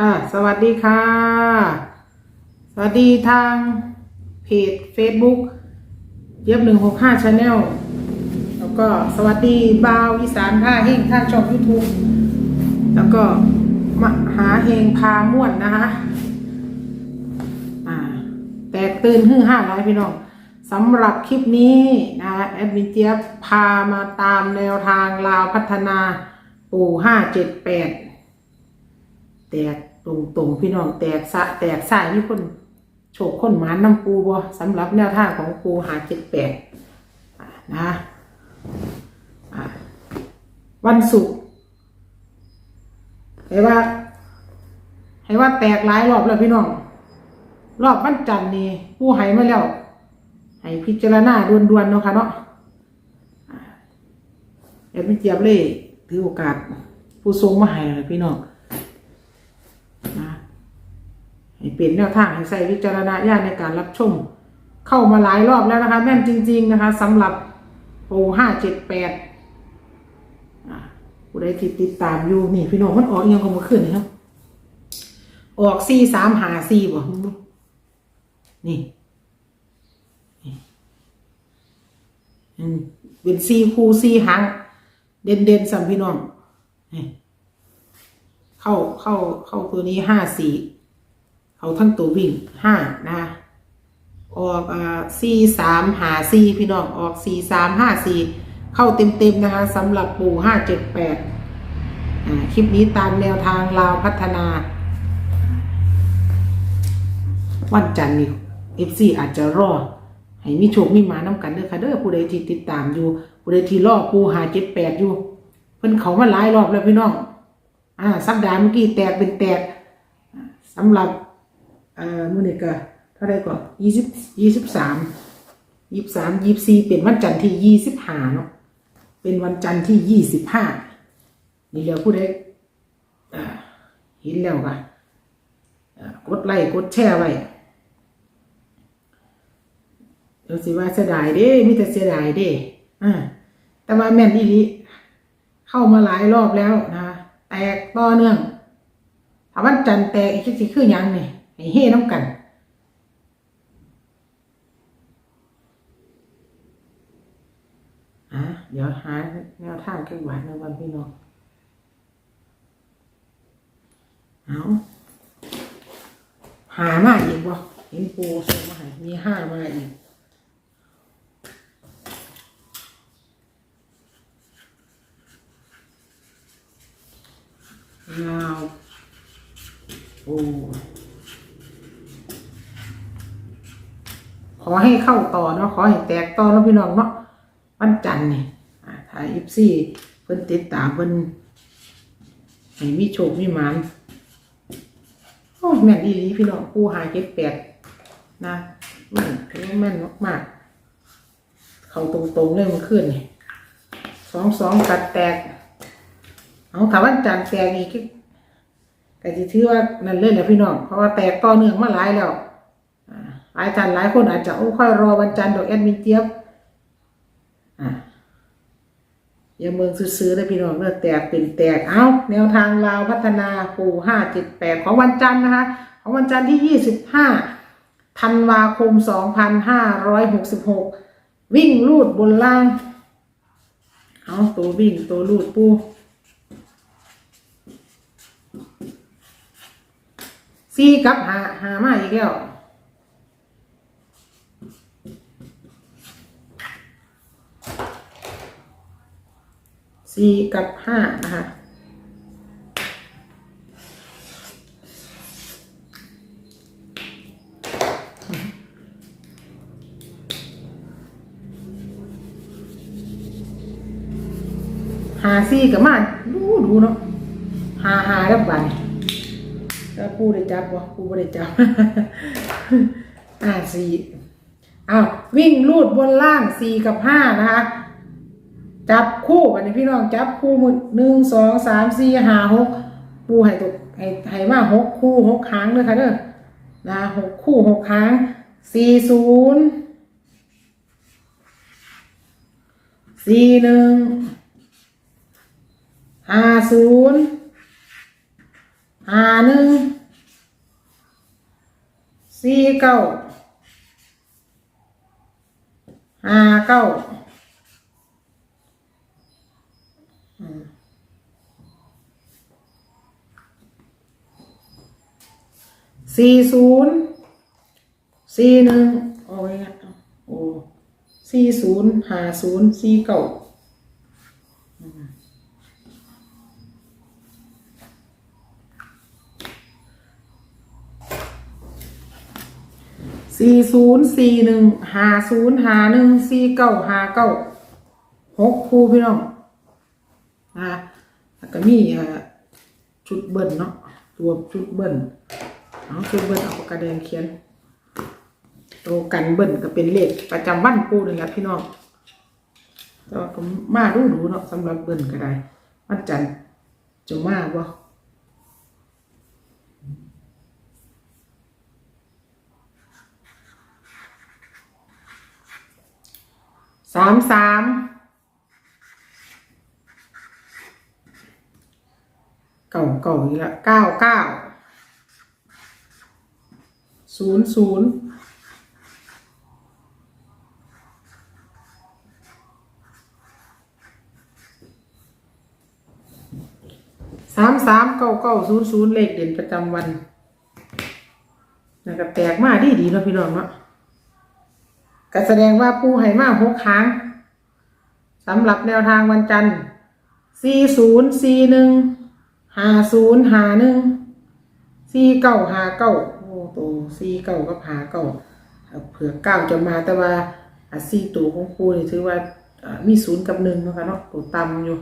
ค่ะ สวัสดีค่ะ สวัสดีทางเพจ Facebook เย็บหนึ่งหกห้าชาแนลแล้วก็สวัสดีบาวอีสานผ้าเฮงท่าช่อง YouTube แล้วก็มหาเฮงพาม่วนนะคะอ่าแตกตื่นหึ่งห้าร้อยพี่น้องสำหรับคลิปนี้นะแอดมินเจี๊ยบพามาตามแนวทางลาวพัฒนาปู่ห้าเจ็ดแปดแตก ตรงตรงๆพี่น้องแตกสะแตกสายมีคนโฉกคนหมานน้ำปูบ่สำหรับแนวทางของปูหาเจ็ดแปดนะวันศุกร์ให้ว่า ให้ว่าแตกหลายรอบแล้วพี่น้อง รอบวันจันทร์นี่ปูหายมาแล้ว ให้พิจารณาด่วนๆเนาะค่ะเนาะอะเดี๋ยวพี่เจียบเลยถือโอกาส ผู้ทรงมาให้เลยพี่น้อง นะ เปลี่ยนแนวทางให้ใส่วิจารณญาณในการรับชม เข้ามาหลายรอบแล้วนะคะ แม่นจริง ๆ นะคะสำหรับโปรห้าเจ็ดแปดผู้ใดที่ติดตามอยู่นี่พี่น้องมันออกอิหยังก็มาขึ้นนี่ครับ ออกสี่สามหาสี่บ่นี่นี่เป็นสี่คูสี่หางเด่นเด่นๆสัมพี่น้องเข้าเข้าเข้าตัวนี้ห้าสี่ เอาทั้งตัววิ่งห้านะคะออกอ่าสี่สามหาสี่พี่น้องออกสี่สามห้าสี่เข้าเต็มๆนะคะสำหรับปู่ห้าเจ็ดแปดคลิปนี้ตามแนวทางลาวพัฒนา วันจันทร์นี่เอฟซีอาจจะรอให้มีโชคมีหมาน้ำกันเด้อค่ะเด้อผู้ใดที่ติดตามอยู่ ผู้ใดที่รอปูหาเจ็ดแปดอยู่ เพิ่นเขามาหลายรอบแล้วพี่น้อง อ่า สัปดาห์เมื่อกี้แตกเป็นแตกสำหรับ เอ่อมื้อนี้ก็เท่าไหร่ก็ยี่สิบยี่สิบสามยี่สิบสามยี่สิบสี่เป็นวันจันทร์ที่ยี่สิบห้าเนาะเป็นวันจันทร์ที่ยี่สิบห้านี่แล้วผู้ใดอ่าเห็นแล้วก็อ่ากดไลค์กดแชร์ไว้เดี๋ยวสิว่าเสียดายเด้มีแต่เสียดายเด้อ่าแต่ว่าแม่นอีหลีเข้ามาหลายรอบแล้วนะแตกต่อเนื่องถ้าวันจันทร์แตกอีกทีคือหยังนี่ ให้เฮ่น้ำกัน อะ เดี๋ยวหาแนวทางกันหวานในวันพี่น้องเอาหามาอีกบ่เห็นปูส่งมาห้มีห้ามาอีกยาวโอ้ ขอให้เข้าต่อเนาะขอให้แตกต่อแล้วพี่น้องเนาะวันจันทร์นี่อ่าถ่ายอิฟซี่เพิ่นติดตามเพิ่นให้มีโชคมีหมานโอ้แม่นอีหลีพี่น้องปูหายเจ็ดแปดนะแม่นแม่นมากๆเข้าตรงๆเลยมันขึ้นนี่สองสองกัดแตก เอาถามว่าจานแตกอีกก็จะถือว่านั่นเลยแหละพี่น้องเพราะว่าแตกต่อเนื่องมาหลายแล้ว หลายท่านหลายคนอาจจะโอ้ค่อยรอวันจันทร์ดอกแอดมินเจี๊ยบอ่าอย่าเมืองซื้อๆเลยพี่น้องเลือแตกเป็นแตก เอาแนวทางลาวพัฒนาปูห้าเจ็ดแปดของวันจันทร์นะคะ ของวันจันทร์ที่ยี่สิบห้าธันวาคมสองพันห้าร้อยหกสิบหกวิ่งลูดบนล่าง เอาตัววิ่งตัวลูดปูสี่กับหาหามาอีกแล้ว สี่กับห้านะคะหาสี่กับมาดูดูเนาะหาหาแล้วบัดนแล้วปูได้จับวะปูไม่ได้จับอ่าสี่อ้าววิ่งลูดบนล่างสี่กับห้านะคะ จับคู่อันนี้พี่น้องจับคู่มือหนึ่งสองสามสี่ห้าหกปูให้ตกให้ให้มาหกคู่หกครั้งเลยค่ะเด้อนะหกคู่หกครั้งสี่ศูนย์สี่หนึ่งห้าศูนย์ห้าหนึ่งสี่เก้าห้าเก้าอืม สี่ศูนย์สี่หนึ่งโอ้ยโอ้สี่ศูนย์ห้าศูนย์สี่เก้าสี่ศูนย์สี่หนึ่งห้าศูนย์ห้าหนึ่งสี่เก้าห้าเก้าหกคู่พี่น้อง นะแล้วก็มีชุดเบิ้ลเนาะตัวชุดเบิ้ลเอาชุดเบิ้ลเอาปากกาแดงเขียนตัวกันเบิ้ลก็เป็นเลขประจำวันปูนี่แหละพี่น้องแต่ก็มาดูดูเนาะสำหรับเบิ้ลก็ได้วันจันทร์จะมาบ่สามสาม เก่าเก่าอีกละเก้าเก้าศูนย์ศูนย์สามสามเก้าเก้าศูนย์ศูนย์เลขเด่นประจำวันนะครับแตกมากดีดีเนาะพี่น้องเนาะก็แสดงว่าผู้ให้มาหกครั้งสำหรับแนวทางวันจันทร์สี่ศูนย์สี่หนึ่ง ห้าศูนย์ห้าหนึ่งสี่เก้าห้าเก้าโอ้โตสี่เก้ากับห้าเก้าเผื่อเก้าจะมาแต่ว่าสี่ตัวของครูนี่ถือว่ามีศูนย์กับหนึ่งนะคะเนาะตัวต่ำอยู่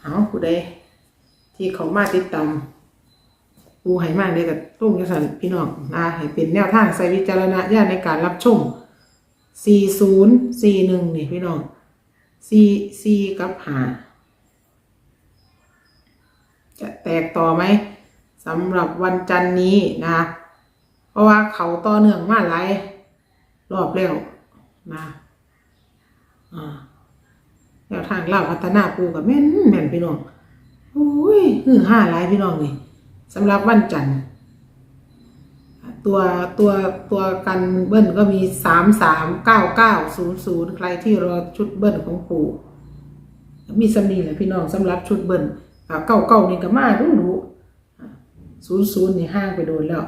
เอาผู้ใดที่เขามาติดตามปูให้มากเลยกับตุ้งยสันพี่น้องนะให้เป็นแนวทางใส่วิจารณญาณในการรับชม 40 41 นี่พี่น้อง4 4กับหา จะแตกต่อไหมสำหรับวันจันทร์นี้นะคะเพราะว่าเขาต่อเนื่องมาหลายรอบแล้วนะอ่าแนวทางเล่าพัฒนาปูกับแม่นแม่นพี่น้องโอ้ยหือห้าหลายพี่น้องนี่สำหรับวันจันทร์ตัวตัวตัวกันเบิ้ลก็มีสามสามเก้าเก้าศูนย์ศูนย์ใครที่รอชุดเบิ้ลของปู่มีสำนีแหละพี่น้องสำหรับชุดเบิ้ล เก้าเก้านี่ก็มาดูดูศูนย์ศูนย์นี่ห้างไปโดนแล้ว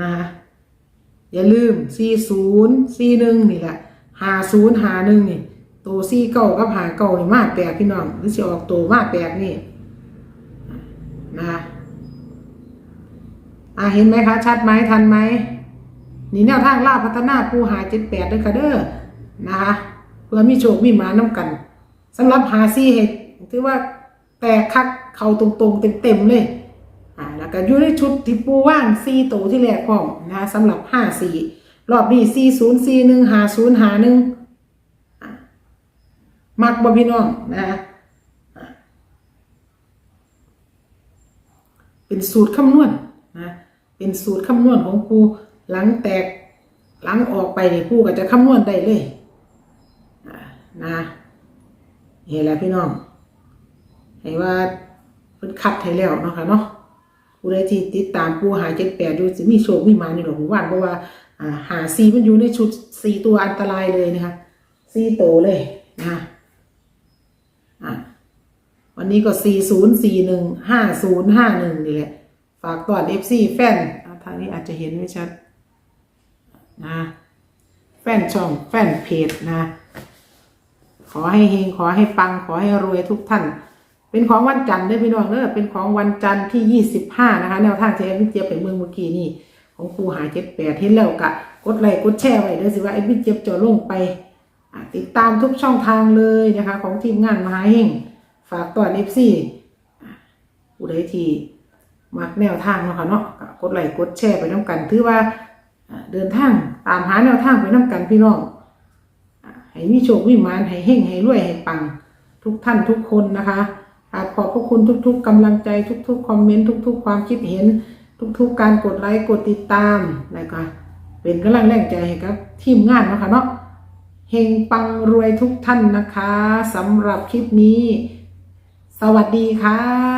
นะอย่าลืมสี่ศูนย์สี่หนึ่งนี่แหละหาศูนย์หาหนึ่งนี่ตัวสี่เก้ากับหาเก้านี่มาแปลกพี่น้องหรือจะออกตัวมาแปลกนี่นะคะอ่าเห็นไหมคะ ชัดไหมทันไหมนี่แนวทางล่าพัฒนาปูหาเจ็ดแปดด้วยค่ะเด้อนะคะเพื่อมีโชคมีหมาน้ำกันสำหรับหาซีเห็ดถือว่า แตกคักเข้าตรงๆเต็มๆเลยอ่าแล้วก็อยู่ในชุดที่ปูว่างซีโตวที่แรกพร้อมนะคะสำหรับห้าสี่รอบนี้สี่ศูนย์สี่หนึ่งหาศูนย์หาหนึ่งมักบ่พี่น้องนะคะเป็นสูตรคำนวณนะเป็นสูตรคำนวณของครูหลังแตกหลังออกไปเนี่ครูก็จะคำนวณได้เลยนะเห็นแล้วพี่น้อง ให้ว่าเพิ่นคัดให้แล้วเนาะค่ะเนาะผู้ใดที่ติดตามปูหาเจ็ดแปดดูสิมีโชคมีมาในหลวงว่านเพราะว่าหาซีมันอยู่ในชุดสี่ตัวอันตรายเลยนะคะสี่โตเลยนะอ่าวันนี้ก็ 40 41 50 51 นี่แหละ ฝากก่อน FC แฟนทางนี้อาจจะเห็นไม่ชัดนะแฟนช่องแฟนเพจนะ ขอให้เฮงขอให้ปังขอให้รวยทุกท่าน เป็นของวันจันทร์เด้พี่น้องเด้อเป็นของวันจันทร์ที่25นะคะแนวทางที่เอ็มเจี๊ยบไปเมืองเมื่อกี้นี่ของครูหาเจ็ดแปดเห็นแล้วกะกดไลค์กดแชร์ไว้เด้อสิว่าเอ็มเจี๊ยบจะลงไปติดตามทุกช่องทางเลยนะคะ ของทีมงานมหาเฮงฝากตอนเอฟซีผู้ใดที่มักแนวทางเนาะค่ะเนาะกดไลค์กดแชร์ไปน้ำกันถือว่าเดินทางตามหาแนวทางไปน้ำกันพี่น้องให้มีโชคมีหมานให้เฮงให้รวยให้ปัง ทุกท่านทุกคนนะคะ อาจขอบพระคุณทุก ๆกำลังใจทุก ๆ คอมเมนต์ทุก ๆ ความคิดเห็น ทุก ๆ การกดไลค์กดติดตามแล้วก็เป็นกำลังแรงใจให้กับทีมงานนะคะเนาะเฮงปังรวยทุกท่านนะคะสำหรับคลิปนี้ สวัสดีค่ะ